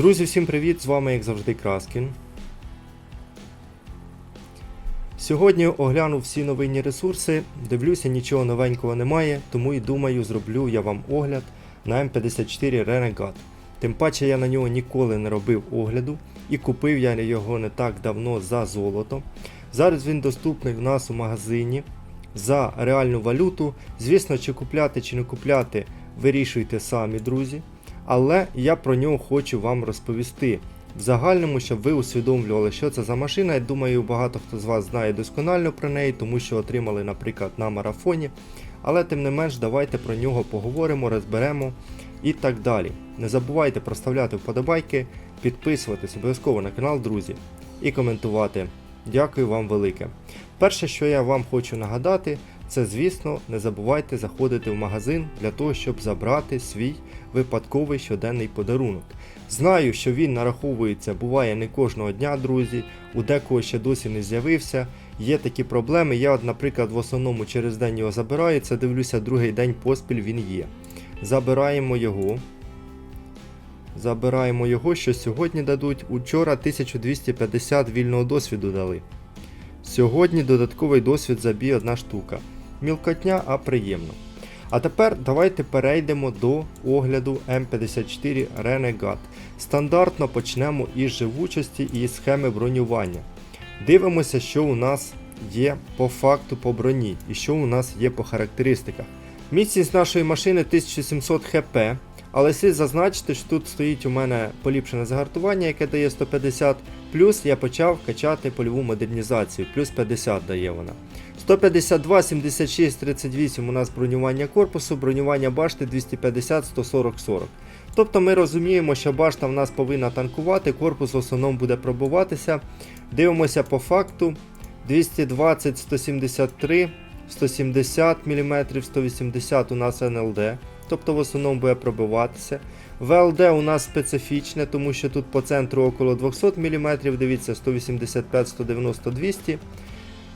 Друзі, всім привіт! З вами, як завжди, Краскін. Сьогодні огляну всі новинні ресурси. Дивлюся, нічого новенького немає, тому і думаю, зроблю я вам огляд на М54 Renegade. Тим паче я на нього ніколи не робив огляду і купив я його не так давно за золото. Зараз він доступний в нас у магазині за реальну валюту. Звісно, чи купляти, чи не купляти, вирішуйте самі, друзі. Але я про нього хочу вам розповісти. В загальному, щоб ви усвідомлювали, що це за машина. Я думаю, багато хто з вас знає досконально про неї, тому що отримали, наприклад, на марафоні. Але тим не менш, давайте про нього поговоримо, розберемо і так далі. Не забувайте проставляти вподобайки, підписуватись обов'язково на канал, друзі, і коментувати. Дякую вам велике. Перше, що я вам хочу нагадати, це, звісно, не забувайте заходити в магазин для того, щоб забрати свій випадковий щоденний подарунок. Знаю, що він нараховується, буває не кожного дня, друзі, у декого ще досі не з'явився. Є такі проблеми. Я, наприклад, в основному через день його забираю, це дивлюся, другий день поспіль він є. Забираємо його. Забираємо його, що сьогодні дадуть. Учора 1250 вільного досвіду дали. Сьогодні додатковий досвід забій одна штука. Мілкотня, а приємно. А тепер давайте перейдемо до огляду М54 Renegade. Стандартно почнемо із живучості і схеми бронювання. Дивимося, що у нас є по факту по броні і що у нас є по характеристиках. Міцність нашої машини 1700 хп, але слід зазначити, що тут стоїть у мене поліпшене загартування, яке дає 150, плюс я почав качати польову модернізацію, плюс 50 дає вона. 152, 76, 38 у нас бронювання корпусу, бронювання башти 250, 140, 40. Тобто ми розуміємо, що башта в нас повинна танкувати, корпус в основному буде пробуватися. Дивимося по факту. 220, 173, 170 мм, 180 у нас НЛД. Тобто в основному буде пробиватися. ВЛД у нас специфічне, тому що тут по центру около 200 мм, дивіться, 185, 190, 200.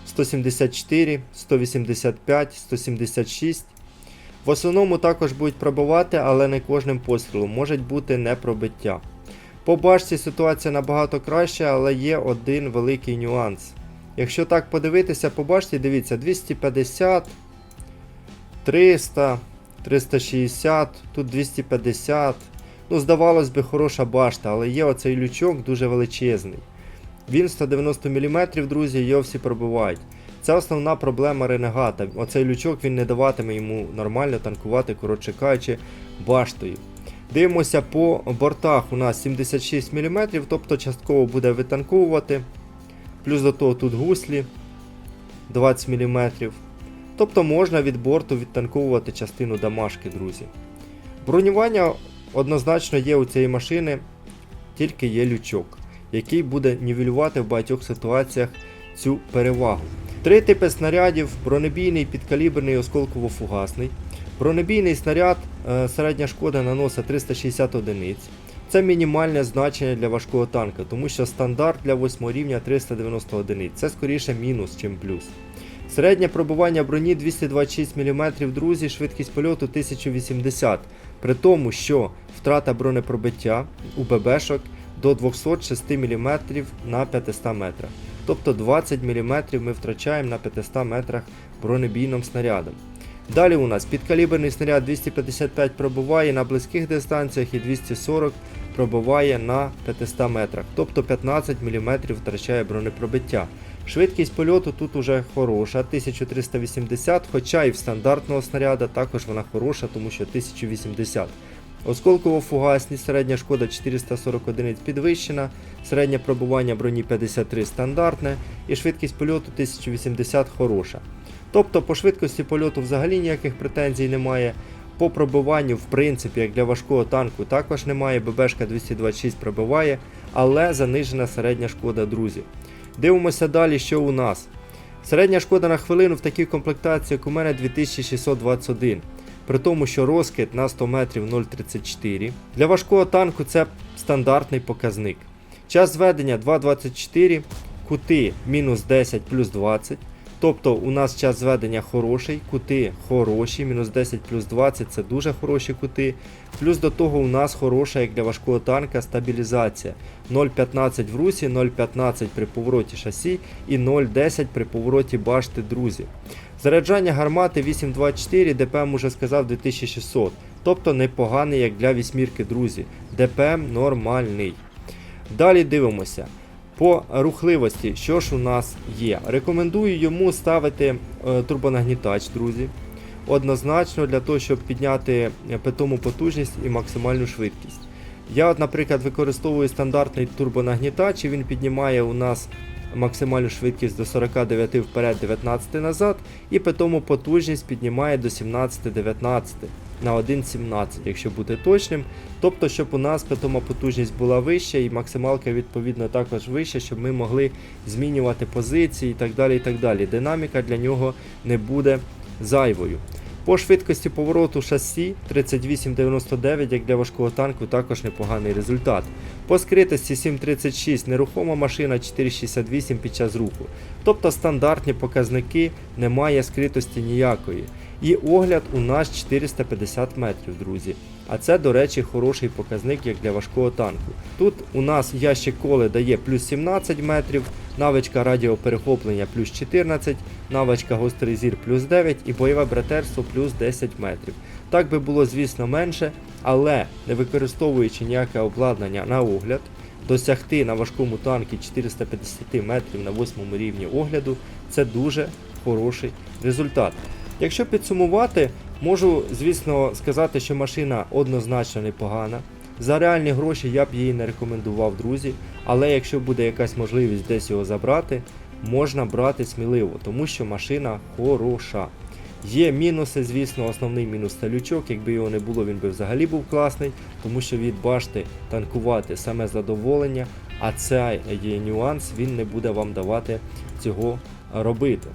174, 185, 176. В основному також будуть пробивати, але не кожним пострілом, може бути не пробиття. По башці ситуація набагато краща, але є один великий нюанс. Якщо так подивитися по башті, дивіться, 250, 300, 360, тут 250. Ну, здавалось би, хороша башта, але є оцей лючок дуже величезний. Він 190 мм, друзі, його всі пробивають. Це основна проблема ренегата. Оцей лючок він не даватиме йому нормально танкувати, коротше кажучи, баштою. Дивимося по бортах у нас 76 мм, тобто частково буде витанковувати. Плюс до того тут гуслі 20 мм. Тобто можна від борту відтанковувати частину дамашки, друзі. Бронювання однозначно є у цієї машини, тільки є лючок який буде нівелювати в багатьох ситуаціях цю перевагу. Три типи снарядів: бронебійний, підкаліберний, осколково-фугасний. Бронебійний снаряд е, середня шкода наносить 360 одиниць. Це мінімальне значення для важкого танка, тому що стандарт для 8 рівня 390 одиниць. Це скоріше мінус, чим плюс. Середнє пробування броні 226 мм, друзі, швидкість польоту 1080 при тому, що втрата бронепробиття у ББшок до 206 мм на 500 метрах. Тобто 20 мм ми втрачаємо на 500 метрах бронебійним снарядом. Далі у нас підкаліберний снаряд 255 пробуває на близьких дистанціях і 240 пробуває на 500 метрах, тобто 15 мм втрачає бронепробиття. Швидкість польоту тут уже хороша, 1380, хоча і в стандартного снаряда також вона хороша, тому що 1080. Осколково-фугасність, середня шкода 440 одиниць підвищена, середнє пробування броні 53 стандартне і швидкість польоту 1080 хороша. Тобто по швидкості польоту взагалі ніяких претензій немає. По пробиванню, в принципі, як для важкого танку, також немає. ББшка 226 пробиває, але занижена середня шкода, друзі. Дивимося далі, що у нас. Середня шкода на хвилину в такій комплектації, як у мене 2621 при тому, що розкид на 100 метрів 0,34. Для важкого танку це стандартний показник. Час зведення 2,24, кути мінус 10 плюс 20. Тобто у нас час зведення хороший, кути хороші, мінус 10 плюс 20 це дуже хороші кути. Плюс до того у нас хороша, як для важкого танка, стабілізація. 0,15 в русі, 0,15 при повороті шасі і 0,10 при повороті башти, друзі. Заряджання гармати 824, ДПМ уже сказав 2600. Тобто непоганий як для вісьмірки, друзі. ДПМ нормальний. Далі дивимося. По рухливості, що ж у нас є? Рекомендую йому ставити е, турбонагнітач, друзі. Однозначно для того, щоб підняти е, питому потужність і максимальну швидкість. Я, от, наприклад, використовую стандартний турбонагнітач, і він піднімає у нас максимальну швидкість до 49 вперед, 19 назад, і питому потужність піднімає до 17-19 на 1.17, якщо бути точним. Тобто, щоб у нас питома потужність була вища і максималка відповідно також вища, щоб ми могли змінювати позиції і так далі. і так далі. Динаміка для нього не буде зайвою. По швидкості повороту шасі 38,99, як для важкого танку, також непоганий результат. По скритості 7,36, нерухома машина 4,68 під час руху. Тобто стандартні показники, немає скритості ніякої. І огляд у нас 450 метрів, друзі. А це, до речі, хороший показник як для важкого танку. Тут у нас ящик коли дає плюс 17 метрів, навичка радіоперехоплення плюс 14, навичка гострий зір плюс 9 і бойове братерство плюс 10 метрів. Так би було, звісно, менше, але не використовуючи ніяке обладнання на огляд, досягти на важкому танкі 450 метрів на 8 рівні огляду це дуже хороший результат. Якщо підсумувати, можу, звісно, сказати, що машина однозначно непогана. За реальні гроші я б її не рекомендував, друзі. Але якщо буде якась можливість десь його забрати, можна брати сміливо, тому що машина хороша. Є мінуси, звісно, основний мінус це лючок. Якби його не було, він би взагалі був класний, тому що від башти танкувати саме задоволення, а цей є нюанс, він не буде вам давати цього робити.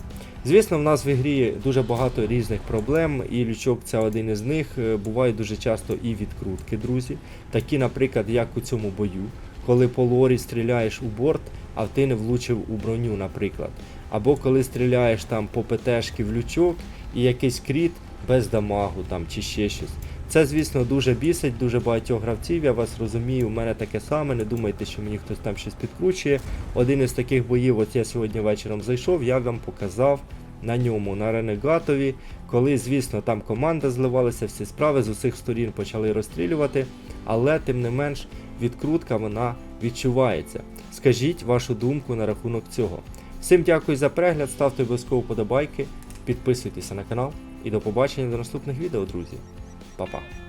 Звісно, в нас в ігрі дуже багато різних проблем, і лючок це один із них. Е, Бувають дуже часто і відкрутки, друзі. Такі, наприклад, як у цьому бою, коли по лорі стріляєш у борт, а ти не влучив у броню, наприклад. Або коли стріляєш там по ПТшки в лючок і якийсь кріт без дамагу там чи ще щось. Це, звісно, дуже бісить, дуже багатьох гравців, я вас розумію, у мене таке саме, не думайте, що мені хтось там щось підкручує. Один із таких боїв, от я сьогодні вечором зайшов, я вам показав на ньому, на Ренегатові, коли, звісно, там команда зливалася, всі справи з усіх сторін почали розстрілювати, але тим не менш відкрутка вона відчувається. Скажіть вашу думку на рахунок цього. Всім дякую за перегляд, ставте обов'язково подобайки, підписуйтеся на канал і до побачення до наступних відео, друзі. Па-па.